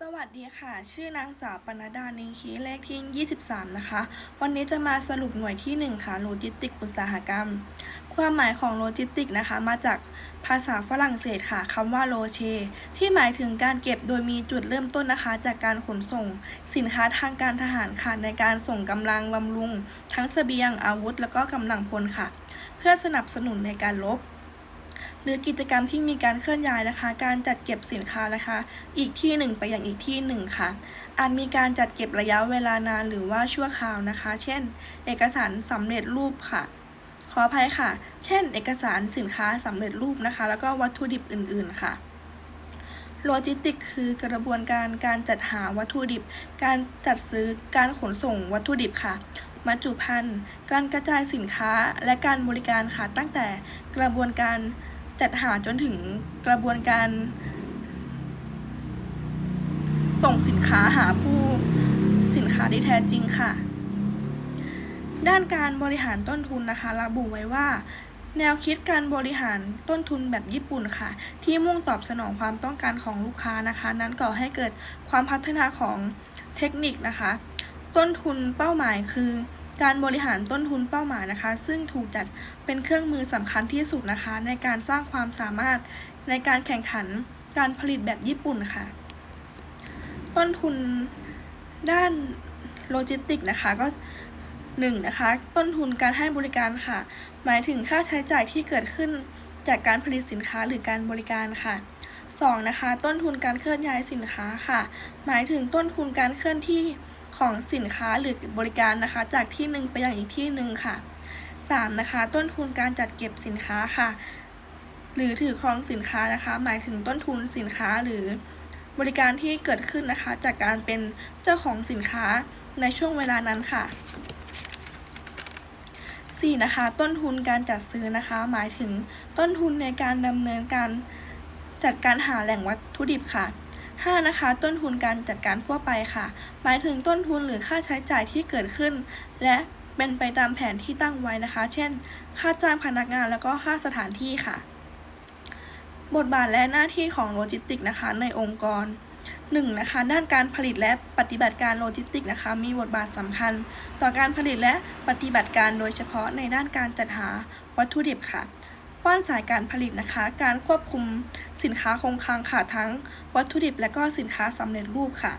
สวัสดีค่ะ ชื่อนางสาวปนดดานิงคีเลขที่ 23 นะคะ วันนี้จะมาสรุปหน่วยที่ 1 ค่ะ โลจิสติกอุตสาหกรรม ความหมายของโลจิสติกนะคะ มาจากภาษาฝรั่งเศสค่ะคำว่าโลเช ที่หมายถึงการเก็บโดยมีจุดเริ่มต้นนะคะ จากการขนส่ง สินค้าทางการทหารค่ะในการส่งกำลังบำรุง ทั้งเสบียงอาวุธ แล้วก็กำลังพลค่ะ เพื่อสนับสนุนในการรบ หรือกิจกรรมที่มีการเคลื่อนย้ายนะคะ การจัดเก็บสินค้านะคะ อีกที่หนึ่งไปอย่างอีกที่หนึ่งค่ะ อาจมีการจัดเก็บระยะเวลานานหรือว่าชั่วคราวนะคะ เช่น เอกสารสำเร็จรูปค่ะขออภัยค่ะ เช่น เอกสารสินค้าสำเร็จรูปนะคะ แล้วก็วัตถุดิบอื่นๆค่ะโลจิสติกคือกระบวนการการจัดหาวัตถุดิบ การจัดซื้อ การขนส่งวัตถุดิบค่ะบรรจุภัณฑ์ การกระจายสินค้าและการบริการค่ะ ตั้งแต่กระบวนการ จัดหาจนถึงกระบวนการ ส่งสินค้าหาผู้สินค้าที่แท้จริงค่ะ ด้านการบริหารต้นทุนนะคะ ระบุไว้ว่า แนวคิดการบริหารต้นทุนแบบญี่ปุ่นค่ะ ที่มุ่งตอบสนองความต้องการของลูกค้านะคะ นั้นก่อให้เกิดความพัฒนาของเทคนิคนะคะ ต้นทุนเป้าหมายคือการบริหารต้นทุนเป้าหมายนะคะ ซึ่งถูกจัดเป็นเครื่องมือสำคัญที่สุดนะคะ ในการสร้างความสามารถในการแข่งขันการผลิตแบบญี่ปุ่นค่ะ ต้นทุนด้านโลจิสติกนะคะก็หนึ่งนะคะต้นทุนการให้บริการค่ะ หมายถึงค่าใช้จ่ายที่เกิดขึ้นจากการผลิตสินค้าหรือการบริการค่ะ 2. นะคะ ต้นทุนการเคลื่อนย้ายสินค้าค่ะ หมายถึงต้นทุนการเคลื่อนที่ ของสินค้าหรือบริการนะคะ จากที่หนึ่งไปยังอีกที่หนึ่งค่ะ 3. นะคะ ต้นทุนการจัดเก็บสินค้าค่ะ หรือถือครองสินค้านะคะ หมายถึงต้นทุนสินค้าหรือบริการที่เกิดขึ้นนะคะ จากการเป็นเจ้าของสินค้าในช่วงเวลานั้นค่ะ 4. นะคะ ต้นทุนการจัดซื้อนะคะ หมายถึงต้นทุนในการดำเนินการจัดการหาแหล่งวัตถุดิบค่ะ 5. นะคะ ต้นทุนการจัดการทั่วไปค่ะ หมายถึงต้นทุนหรือค่าใช้จ่ายที่เกิดขึ้น และเป็นไปตามแผนที่ตั้งไว้นะคะ เช่น ค่าจ้างพนักงานแล้วก็ค่าสถานที่ค่ะ บทบาทและหน้าที่ของโลจิสติกส์นะคะในองค์กร 1. นะคะ ด้านการผลิตและปฏิบัติการโลจิสติกส์นะคะ มีบทบาทสำคัญ ต่อการผลิตและปฏิบัติการโดยเฉพาะในด้านการจัดหาวัตถุดิบค่ะ ป้อนสายการผลิตนะคะ การควบคุมสินค้าคงคลังค่ะทั้งวัตถุดิบและก็สินค้าสำเร็จรูปค่ะ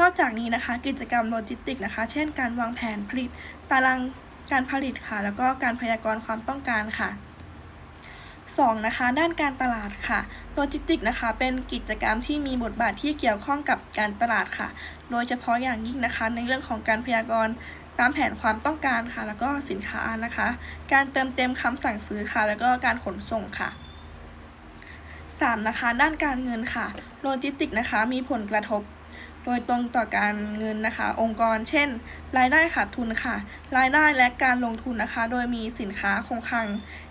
นอกจากนี้นะคะกิจกรรมโลจิสติกนะคะ เช่น การวางแผนผลิตตารางการผลิตค่ะ แล้วก็การพยากรณ์ความต้องการค่ะ 2. นะคะ ด้านการตลาดค่ะ โลจิสติกนะคะ เป็นกิจกรรมที่มีบทบาทที่เกี่ยวข้องกับการตลาดค่ะ โดยเฉพาะอย่างยิ่งนะคะ ในเรื่องของการพยากรณ์ ตามแผนความต้องการค่ะ แล้วก็สินค้านะคะ การเติมเต็มคำสั่งซื้อค่ะ แล้วก็การขนส่งค่ะ 3. นะคะ ด้านการเงินค่ะ โลจิสติกส์นะคะ มีผลกระทบ โดยตรงต่อการเงินนะคะ องค์กร เช่น รายได้ขาดทุนค่ะ รายได้และการลงทุนนะคะ โดยมีสินค้าคงคลัง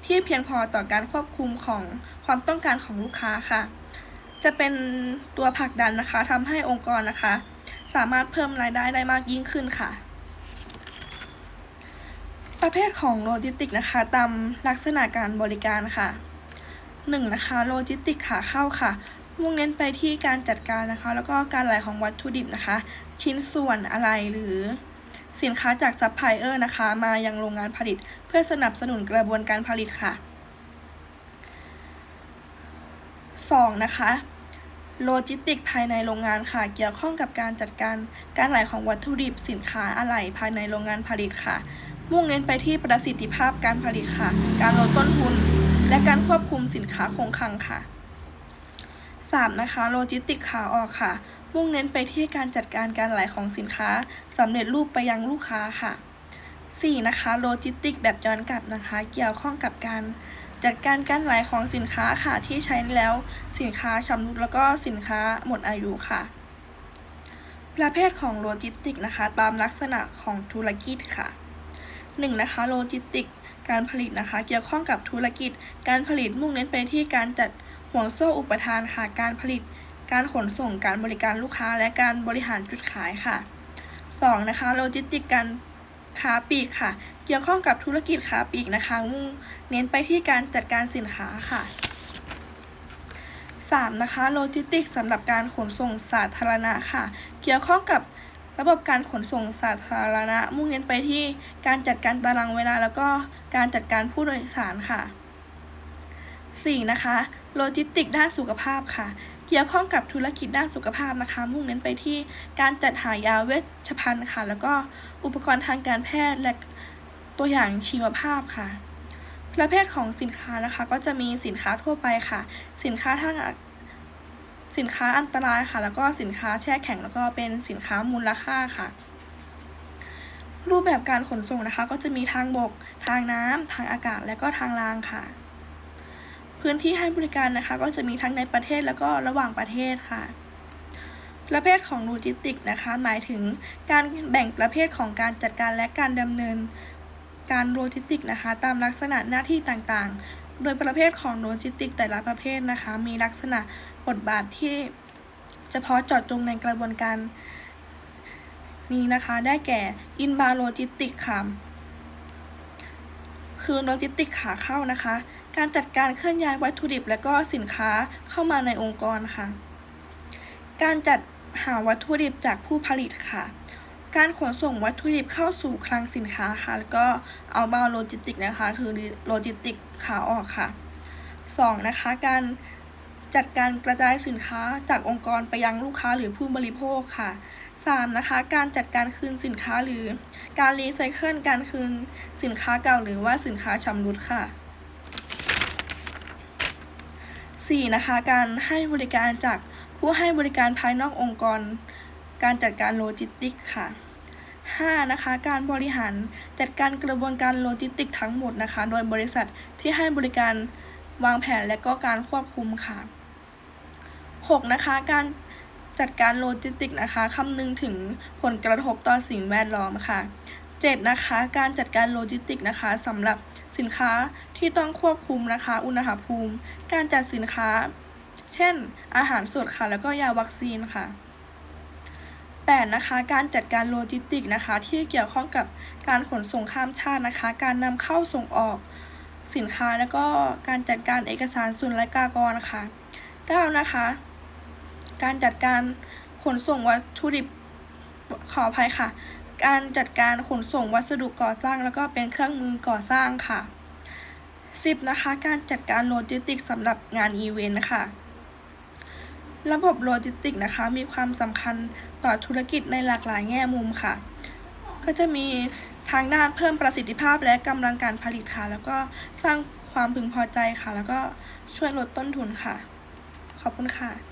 ที่เพียงพอต่อการควบคุมของความต้องการของลูกค้าค่ะ จะเป็นตัวผลักดันนะคะทำให้องค์กรนะคะ สามารถเพิ่มรายได้ได้มากยิ่งขึ้นค่ะ ประเภทของโลจิสติกนะคะตามลักษณะการบริการค่ะ 1. นะคะโลจิสติกขาเข้าค่ะ มุ่งเน้นไปที่การจัดการนะคะ แล้วก็การไหลของวัตถุดิบนะคะ ชิ้นส่วนอะไรหรือ สินค้าจากซัพพลายเออร์นะคะ มายังโรงงานผลิต เพื่อสนับสนุนกระบวนการผลิตค่ะ 2. นะคะโลจิสติกภายในโรงงานค่ะ เกี่ยวข้องกับการจัดการการไหลของวัตถุดิบสินค้าอะไหล่ภายในโรงงานผลิตค่ะ มุ่งเน้นไปที่ประสิทธิภาพการผลิตค่ะ การลดต้นทุน และการควบคุมสินค้าคงคลังค่ะ 3. นะคะโลจิสติกขาออกค่ะ มุ่งเน้นไปที่การจัดการการไหลของสินค้าสำเร็จรูปไปยังลูกค้าค่ะ 4. นะคะโลจิสติกแบบย้อนกลับนะคะ เกี่ยวข้องกับการจัดการการไหลของสินค้าค่ะที่ใช้แล้วสินค้าชำรุดแล้วก็สินค้าหมดอายุค่ะ ประเภทของโลจิสติกนะคะ ตามลักษณะของธุรกิจค่ะ 1. นะคะโลจิสติกการผลิตนะคะ เกี่ยวข้องกับธุรกิจ การผลิตมุ่งเน้นไปที่การจัดห่วงโซ่อุปทานค่ะ การผลิต การขนส่งการบริการลูกค้า และการบริหารจุดขายค่ะ 2. นะคะโลจิสติกการค้าปลีกค่ะ เกี่ยวข้องกับธุรกิจค้าปลีกนะคะ มุ่งเน้นไปที่การจัดการสินค้าค่ะ 3. นะคะโลจิสติกสำหรับการขนส่งสาธารณะค่ะ เกี่ยวข้องกับ ระบบการขนส่งสาธารณะ มุ่งเน้นไปที่การจัดการตารางเวลา แล้วก็การจัดการผู้โดยสารค่ะ 4. นะคะโลจิสติกด้านสุขภาพค่ะ เกี่ยวข้องกับธุรกิจด้านสุขภาพนะคะ มุ่งเน้นไปที่การจัดหายาเวชภัณฑ์ค่ะ แล้วก็อุปกรณ์ทางการแพทย์และตัวอย่างชีวภาพค่ะประเภทของสินค้านะคะ ก็จะมีสินค้าทั่วไปค่ะ สินค้าทางอา สินค้าอันตรายค่ะ แล้วก็สินค้าแช่แข็งแล้วก็เป็นสินค้ามูลค่าค่ะ รูปแบบการขนส่งนะคะ ก็จะมีทางบก ทางน้ำทางอากาศและก็ทางรางค่ะ พื้นที่ให้บริการนะคะ ก็จะมีทั้งในประเทศแล้วก็ระหว่างประเทศค่ะประเภทของโลจิสติกนะคะ หมายถึงการแบ่งประเภทของการจัดการและการดำเนิน การโลจิสติกนะคะ ตามลักษณะหน้าที่ต่างๆ โดยประเภทของโลจิสติกแต่ละประเภทนะคะ มีลักษณะ บทบาทที่เฉพาะเจาะจงในกระบวนการนี้นะคะ ได้แก่ inbound logistics ค่ะ คือโลจิสติกขาเข้านะคะ การจัดการเคลื่อนย้ายวัตถุดิบ และก็สินค้าเข้ามาในองค์กรค่ะ การจัดหาวัตถุดิบจากผู้ผลิตค่ะ การขนส่งวัตถุดิบเข้าสู่คลังสินค้าค่ะ แล้วก็เอาบาโลจิสติกนะคะ คือโลจิสติกขาออกค่ะ 2. นะคะ การ จัดการกระจายสินค้าจากองค์กรไปยังลูกค้าหรือผู้บริโภคค่ะ 3. นะคะ การจัดการคืนสินค้าหรือ การรีไซเคิลการคืนสินค้าเก่าหรือว่าสินค้าชำรุดค่ะ 4. นะคะ การให้บริการจากผู้ให้บริการภายนอกองค์กร การจัดการโลจิสติกค่ะ 5. นะคะ การบริหารจัดการกระบวนการโลจิสติกทั้งหมดนะคะ โดยบริษัทที่ให้บริการวางแผนและก็การควบคุมค่ะ 6. นะคะ การจัดการโลจิสติกนะคะคำนึงถึงผลกระทบต่อสิ่งแวดล้อมค่ะ 7. นะคะ การจัดการโลจิสติกนะคะสำหรับสินค้าที่ต้องควบคุมนะคะ อุณหภูมิ การจัดสินค้า เช่น อาหารสดค่ะ แล้วก็ยาวัคซีนค่ะ 8. นะคะ การจัดการโลจิสติกนะคะ ที่เกี่ยวข้องกับการขนส่งข้ามชาตินะคะ การนำเข้าส่งออกสินค้า แล้วก็การจัดการเอกสารศุลกากรนะคะ 9. นะคะ การจัดการขนส่งวัตถุดิบขออภัยค่ะ การจัดการขนส่งวัสดุก่อสร้าง แล้วก็เป็นเครื่องมือก่อสร้างค่ะ 10. นะคะ การจัดการโลจิสติกสำหรับงานอีเวนต์ค่ะ ระบบโลจิสติกนะคะ มีความสำคัญต่อธุรกิจในหลากหลายแง่มุมค่ะ ก็จะมีทางด้านเพิ่มประสิทธิภาพและกำลังการผลิตค่ะ แล้วก็สร้างความพึงพอใจค่ะ แล้วก็ช่วยลดต้นทุนค่ะ ขอบคุณค่ะ